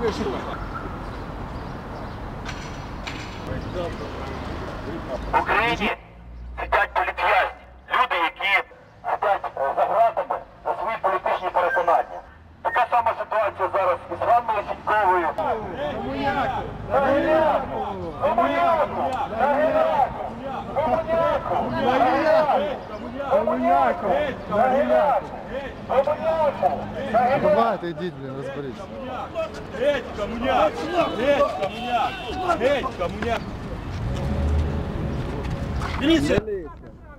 В Україні сидять політв'язні, люди, які сидять е, за ґратами за свої політичні переконання. Така сама ситуація зараз із Ганною Сіньковою. Комуняку! Комуняку! Комуняку! Комуняку! Комуняку! Комуняку! Давайте йдіть, блін, розберіться. Геть, комуняк! Геть, комуняк! Геть, комуняк!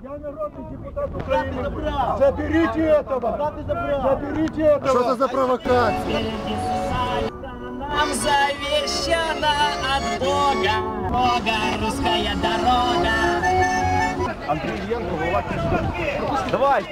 Я народный депутат Украины. Заберите этого. Заберите этого. Що це за провокація? Нам завещана от Бога, Бога русская дорога. Давай,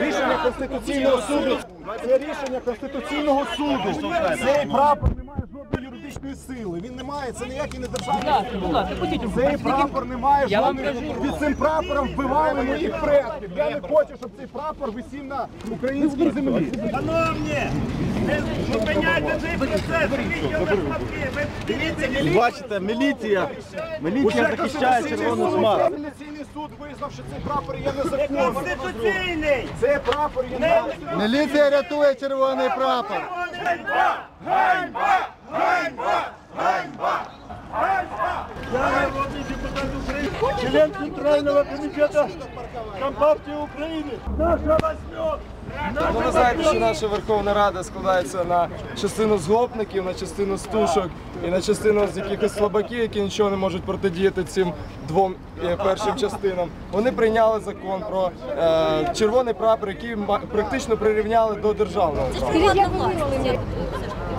Рішення Конституційного суду. Це рішення Конституційного суду. Цей прапор юридичної сили. Він не має, це ніякий не державний. Цей прапор не має жодної. Під цим прапором вбивали моїх предків. Я не хочу, щоб цей прапор висів на українській землі. Шановні, не зупиняйте цей процес, беріть його на. Ви дивіться, міліція. Бачите, міліція. Міліція захищає червону смагу. Конституційний суд визнав, що цей прапор є незаконним. Конституційний! Цей прапор є незаконним. Міліція рятує червоний прапор. Я народний депутат України, член Центрального комітету Компартії України. Наша возьмет! Ну, ви знаєте, що наша Верховна Рада складається на частину згопників, на частину стушок і на частину з якихось слабаків, які нічого не можуть протидіяти цим двом е, першим частинам. Вони прийняли закон про е, червоний прапор, який ма- практично прирівняли до державного.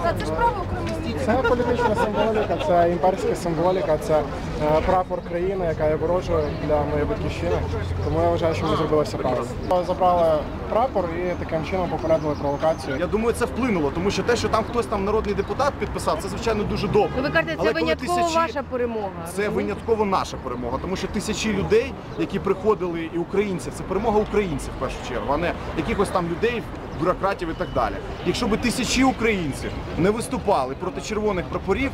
Це ж право Це політична символіка, це імперська символіка, це е, прапор країни, яка є ворожою для моєї батьківщини. Тому я вважаю, що ми зробили все правильно. Забрали прапор і таким чином попередили провокацію. Я думаю, це вплинуло, тому що те, що там хтось там народний депутат підписав, це звичайно дуже добре. Ну, Ви кажете, це винятково тисячі- ваша перемога. Це винятково наша перемога, тому що тисячі людей, які приходили, і українців, це перемога українців в першу чергу, а не якихось там людей, бюрократів і так далі. Якщо би тисячі українців не виступали проти червоних прапорів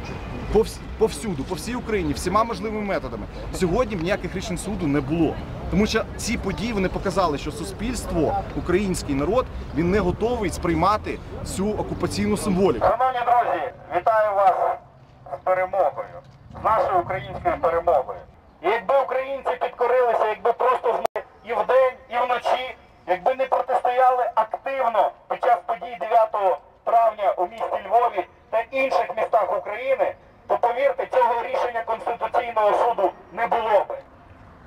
повс- повсюду, по всій Україні, всіма можливими методами, сьогодні б ніяких рішень суду не було. Тому що ці події вони показали, що суспільство, український народ, він не готовий сприймати цю окупаційну символіку. Шановні друзі, вітаю вас з перемогою, з нашою українською перемогою. І якби українці підкорилися, якби просто змогли і вдень, і вночі, якби не протистояли активно під час подій 9 травня у місті Львові та інших містах України, то повірте, цього рішення Конституційного суду не було би.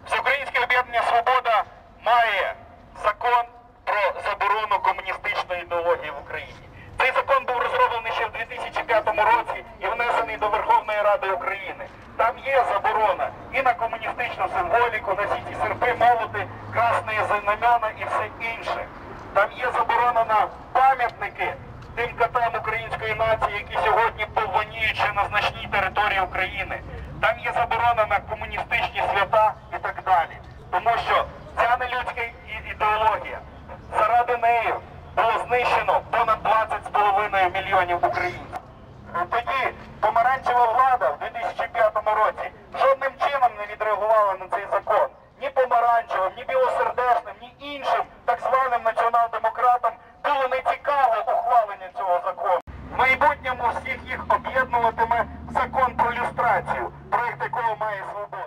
Всеукраїнське об'єднання Свобода має закон про заборону комуністичної ідеології в Україні. Цей закон був розроблений ще в 2005 році і внесений до Верховної Ради України. Там є заборона і на комуністичну символіку, на всі ті серпи, молоти, красні знамена і все інше. Там є заборонена пам'ятники тим катам української нації, які сьогодні повоніють ще на значній території України. Там є заборонена комуністичні свята і так далі. Тому що ця нелюдська ідеологія, заради неї було знищено понад 20,5 мільйонів українців. Jeremiah